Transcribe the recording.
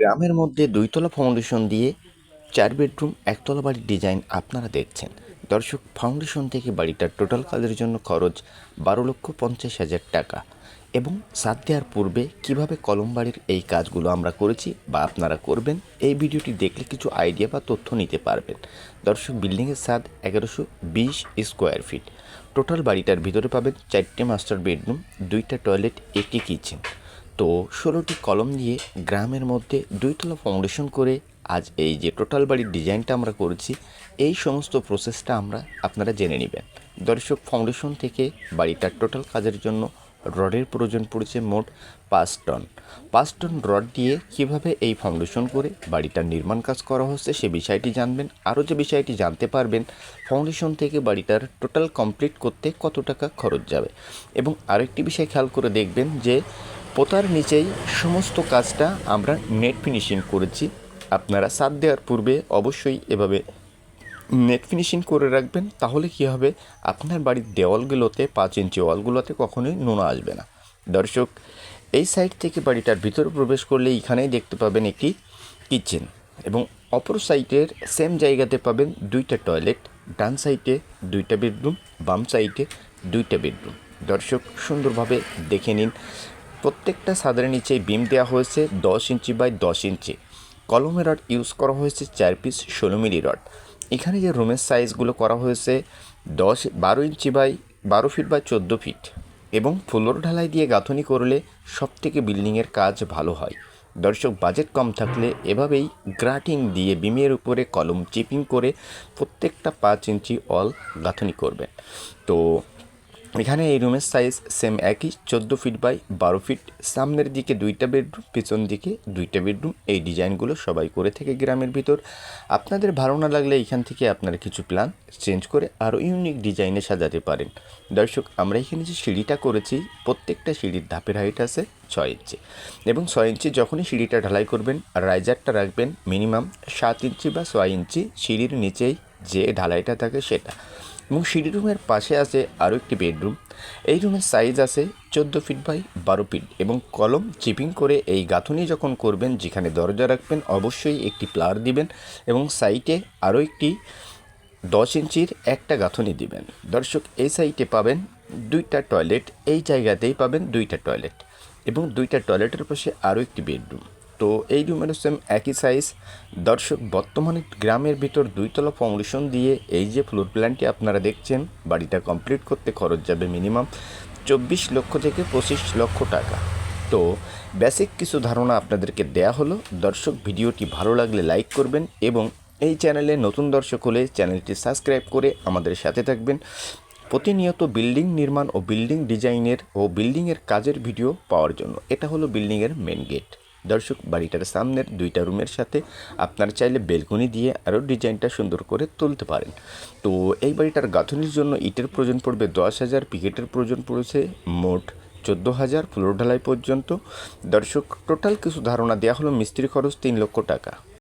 গ্রামের মধ্যে দুইতলা ফাউন্ডেশন দিয়ে চার বেডরুম একতলা বাড়ির ডিজাইন আপনারা দেখছেন। দর্শক ফাউন্ডেশন থেকে বাড়িটার টোটাল কাজের জন্য খরচ বারো লক্ষ পঞ্চাশ হাজার টাকা। এবং সাত দেওয়ার পূর্বে কীভাবে কলম বাড়ির এই কাজগুলো আমরা করেছি বা আপনারা করবেন, এই ভিডিওটি দেখলে কিছু আইডিয়া বা তথ্য নিতে পারবেন। দর্শক বিল্ডিংয়ের স্বাদ এগারোশো বিশ স্কোয়ার ফিট টোটাল বাড়িটার ভিতরে পাবেন চারটে মাস্টার বেডরুম দুইটা টয়লেট একটি কিচেন তো ষোলোটি কলম দিয়ে গ্রামের মধ্যে দুইতলা ফাউন্ডেশন করে আজ এই যে টোটাল বাড়ির ডিজাইনটা আমরা করেছি, এই সমস্ত প্রসেসটা আমরা আপনারা জেনে নেবেন। দর্শক ফাউন্ডেশন থেকে বাড়িটার টোটাল কাজের জন্য রডের প্রয়োজন পড়েছে মোট পাঁচ টন। পাঁচ টন রড দিয়ে কীভাবে এই ফাউন্ডেশন করে বাড়িটার নির্মাণ কাজ করা হচ্ছে সে বিষয়টি জানবেন। আরও যে বিষয়টি জানতে পারবেন ফাউন্ডেশন থেকে বাড়িটার টোটাল কমপ্লিট করতে কত টাকা খরচ যাবে। এবং আরেকটি বিষয় খেয়াল করে দেখবেন যে পোতার নিচেই সমস্ত কাজটা আমরা নেট ফিনিশিং করেছি। আপনারা সাত দেওয়ার পূর্বে অবশ্যই এভাবে নেট ফিনিশিং করে রাখবেন, তাহলে কি হবে? আপনার বাড়ির দেওয়ালগুলোতে, পাঁচ ইঞ্চি ওয়ালগুলোতে কখনোই নোনা আসবে না। দর্শক, এই সাইড থেকে বাড়িটার ভিতরে প্রবেশ করলে এখানেই দেখতে পাবেন একটি কিচেন এবং অপর সাইডের সেম জায়গাতে পাবেন দুইটা টয়লেট, ডান সাইডে দুইটা বেডরুম, বাম সাইডে দুইটা বেডরুম। দর্শক, সুন্দরভাবে দেখে নিন। প্রত্যেকটা সাদের নিচে বিম দেওয়া হয়েছে দশ ইঞ্চি বাই দশ ইঞ্চি। কলমের রড ইউজ করা হয়েছে চার পিস ষোলো মিলি রড এখানে যে রুমের সাইজগুলো করা হয়েছে দশ, বারো ইঞ্চি বাই বারো ফিট বাই চোদ্দ ফিট এবং ফ্লোর ঢালাই দিয়ে গাঁথনি করলে সব থেকে বিল্ডিংয়ের কাজ ভালো হয়। দর্শক বাজেট কম থাকলে এভাবেই গ্রাটিং দিয়ে বিমের উপরে কলম চিপিং করে প্রত্যেকটা পাঁচ ইঞ্চি অল গাঁথনি করবেন। তো এখানে এই রুমের সাইজ সেম একই, চোদ্দ ফিট বাই বারো ফিট সামনের দিকে দুইটা বেডরুম পেছন দিকে দুইটা বেডরুম এই ডিজাইনগুলো সবাই করে থেকে গ্রামের ভিতর। আপনাদের ভালো না লাগলে এখান থেকে আপনারা কিছু প্ল্যান চেঞ্জ করে আরও ইউনিক ডিজাইনে সাজাতে পারেন। দর্শক, আমরা এখানে যে সিঁড়িটা করেছি, প্রত্যেকটা সিঁড়ির ধাপের হাইট আছে ছয় ইঞ্চি। এবং ছয় ইঞ্চি যখনই সিঁড়িটা ঢালাই করবেন রাইজারটা রাখবেন মিনিমাম সাত ইঞ্চি বা ছয় ইঞ্চি। সিঁড়ির নিচেই যে ঢালাইটা থাকে সেটা। এবং সিঁড়ি রুমের পাশে আছে আরও একটি বেডরুম। এই রুমের সাইজ আছে চোদ্দ ফিট বাই বারো ফিট এবং কলম চিপিং করে এই গাঁথনি যখন করবেন, যেখানে দরজা রাখবেন, অবশ্যই একটি প্লার দিবেন এবং সাইটে আরও একটি দশ ইঞ্চির একটা গাঁথনি দিবেন। দর্শক, এই সাইটে পাবেন দুইটা টয়লেট, এই জায়গাতেই পাবেন দুইটা টয়লেট এবং দুইটা টয়লেটের পাশে আরও একটি বেডরুম। তো এই রুমেরও সেম একই সাইজ দর্শক, বর্তমানে গ্রামের ভিতর দুইতলা ফাউন্ডেশন দিয়ে এই যে ফ্লোর প্ল্যানটি আপনারা দেখছেন, বাড়িটা কমপ্লিট করতে খরচ যাবে মিনিমাম চব্বিশ লক্ষ থেকে পঁচিশ লক্ষ টাকা। তো বেসিক কিছু ধারণা আপনাদেরকে দেয়া হলো। দর্শক, ভিডিওটি ভালো লাগলে লাইক করবেন এবং এই চ্যানেলে নতুন দর্শক হলে চ্যানেলটি সাবস্ক্রাইব করে আমাদের সাথে থাকবেন। প্রতিনিয়ত বিল্ডিং নির্মাণ ও বিল্ডিং ডিজাইনের ও বিল্ডিংয়ের কাজের ভিডিও পাওয়ার জন্য। এটা হলো বিল্ডিংয়ের মেন গেট দর্শক, বাড়িটার সামনের দুইটা রুমের সাথে আপনারা চাইলে বেলকনি দিয়ে আরও ডিজাইনটা সুন্দর করে তুলতে পারেন। তো এই বাড়িটার গাঁথনির জন্য ইটের প্রয়োজন পড়বে দশ হাজার, পিকেটের প্রয়োজন পড়েছে মোট চোদ্দ হাজার, ফ্লোর ঢালাই পর্যন্ত। দর্শক, টোটাল কিছু ধারণা দেওয়া হলো মিস্ত্রি খরচ তিন লক্ষ টাকা।